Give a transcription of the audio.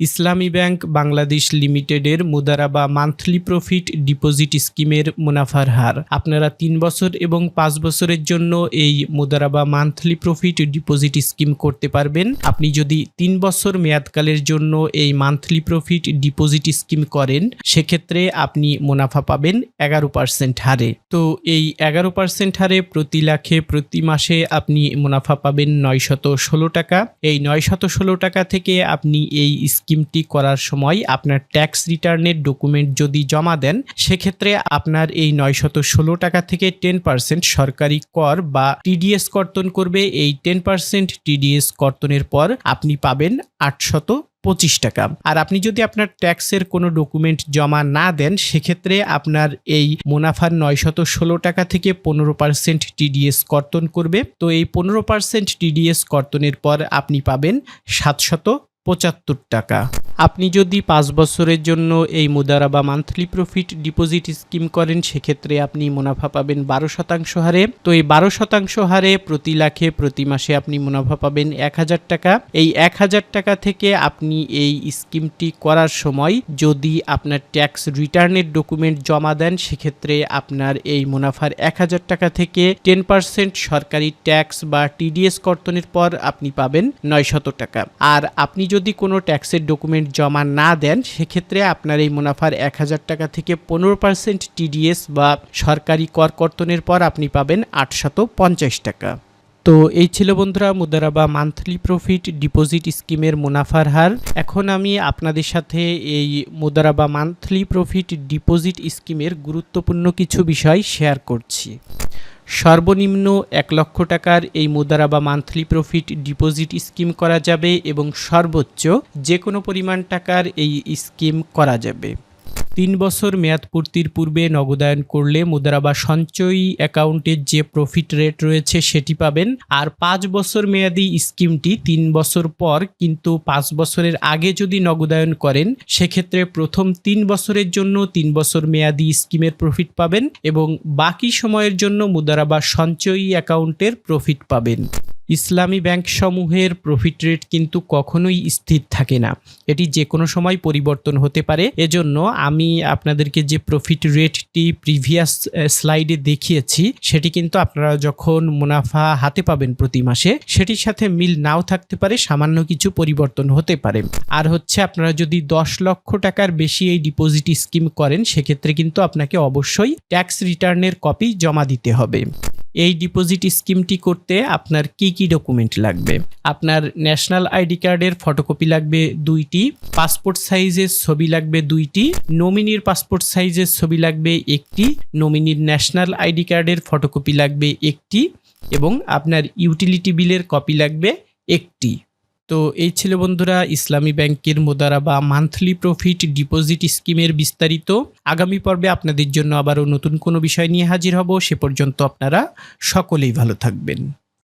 ইসলামী bank Bangladesh লিমিটেডের মুদারা বা monthly profit deposit স্কিমের মুনাফার হার। আপনারা তিন বছর এবং পাঁচ বছরের জন্য এই মুদারা বা মান্থলি প্রফিট ডিপোজিট স্কিম করতে পারবেন। আপনি যদি তিন বছর মেয়াদকালের জন্য এই মান্থলি প্রফিট ডিপোজিট স্কিম করেন, সেক্ষেত্রে আপনি মুনাফা পাবেন এগারো পার্সেন্ট হারে। তো এই এগারো পার্সেন্ট হারে প্রতি লাখে প্রতি মাসে আপনি মুনাফা পাবেন নয়শত ষোলো টাকা। এই নয়শত ষোলো টাকা থেকে আপনি এই স্কিমটি করার সময় আপনার ট্যাক্স রিটার্নের ডকুমেন্ট যদি জমা দেন, সেক্ষেত্রে আপনার এই নয়শত ষোলো টাকা থেকে টেন পার্সেন্ট সরকারি কর বা টিডিএস কর্তন করবে। এই টেন পার্সেন্ট টিডিএস কর্তনের পর আপনি পাবেন আটশত পঁচিশ টাকা। আর আপনি যদি আপনার ট্যাক্সের কোনো ডকুমেন্ট জমা না দেন, সেক্ষেত্রে আপনার এই মুনাফার নয়শত ষোলো টাকা থেকে পনেরো পার্সেন্ট টিডিএস কর্তন করবে। তো এই পনেরো পার্সেন্ট টিডিএস কর্তনের পর আপনি পাবেন সাতশত পঁচাত্তর টাকা। আপনি যদি পাঁচ বছরের জন্য এই মুদারা বা মান্থলি প্রফিট ডিপোজিট স্কিম করেন, সেক্ষেত্রে আপনি মুনাফা পাবেন বারো শতাংশ হারে। তো এই বারো শতাংশ হারে প্রতি লাখে প্রতি মাসে আপনি মুনাফা পাবেন এক হাজার টাকা। এই এক হাজার টাকা থেকে আপনি এই স্কিমটি করার সময় যদি আপনার ট্যাক্স রিটার্নের ডকুমেন্ট জমা দেন, সেক্ষেত্রে আপনার এই মুনাফার এক হাজার টাকা থেকে টেন পার্সেন্ট সরকারি ট্যাক্স বা টিডিএস কর্তনের পর আপনি পাবেন নয়শত টাকা। আর আপনি যদি কোনো ট্যাক্সের ডকুমেন্ট জমা না দেন, সেক্ষেত্রে আপনার এই মুনাফার এক হাজার টাকা থেকে পনেরো পার্সেন্ট টিডিএস বা সরকারি কর কর্তনের পর আপনি পাবেন আটশত পঞ্চাশ টাকা। তো এই ছিল বন্ধুরা মুদারাবা মান্থলি প্রফিট ডিপোজিট স্কিমের মুনাফার হার। এখন আমি আপনাদের সাথে এই মুদারাবা মান্থলি প্রফিট ডিপোজিট স্কিমের গুরুত্বপূর্ণ কিছু বিষয় শেয়ার করছি। সর্বনিম্ন এক লক্ষ টাকার এই মুদারা বা মান্থলি প্রফিট ডিপোজিট স্কিম করা যাবে এবং সর্বোচ্চ যে কোনো পরিমাণ টাকার এই স্কিম করা যাবে। তিন বছর মেয়াদ পূর্তির পূর্বে নগদায়ন করলে মুদ্রা বা সঞ্চয়ী অ্যাকাউন্টের যে প্রফিট রেট রয়েছে সেটি পাবেন। আর পাঁচ বছর মেয়াদি স্কিমটি তিন বছর পর কিন্তু পাঁচ বছরের আগে যদি নগদায়ন করেন, সেক্ষেত্রে প্রথম তিন বছরের জন্য তিন বছর মেয়াদি স্কিমের প্রফিট পাবেন এবং বাকি সময়ের জন্য মুদ্রা বা সঞ্চয়ী অ্যাকাউন্টের প্রফিট পাবেন। ইসলামী ব্যাংক সমূহের প্রফিট রেট কিন্তু কখনোই স্থির থাকে না। এটি যে কোনো সময় পরিবর্তন হতে পারে। এজন্য আমি আপনাদেরকে যে প্রফিট রেটটি প্রিভিয়াস স্লাইডে দেখিয়েছি, সেটি কিন্তু আপনারা যখন মুনাফা হাতে পাবেন প্রতি মাসে, সেটির সাথে মিল নাও থাকতে পারে, সামান্য কিছু পরিবর্তন হতে পারে। আর হচ্ছে আপনারা যদি দশ লক্ষ টাকার বেশি এই ডিপোজিট স্কিম করেন, সেক্ষেত্রে কিন্তু আপনাকে অবশ্যই ট্যাক্স রিটার্নের কপি জমা দিতে হবে। এই ডিপোজিট স্কিমটি করতে আপনার কি কি ডকুমেন্ট লাগবে? আপনার ন্যাশনাল আইডি কার্ডের ফটোকপি লাগবে দুইটি পাসপোর্ট সাইজের ছবি লাগবে দুইটি নমিনির পাসপোর্ট সাইজের ছবি লাগবে একটি নমিনির ন্যাশনাল আইডি কার্ডের ফটোকপি লাগবে একটি এবং আপনার ইউটিলিটি বিলের কপি লাগবে একটি। তো এই ছিল বন্ধুরা ইসলামী ব্যাংকের মোদারা বা মান্থলি প্রফিট ডিপোজিট স্কিমের বিস্তারিত। আগামী পর্বে আপনাদের জন্য আবারও নতুন কোনো বিষয় নিয়ে হাজির হব। সে পর্যন্ত আপনারা সকলেই ভালো থাকবেন।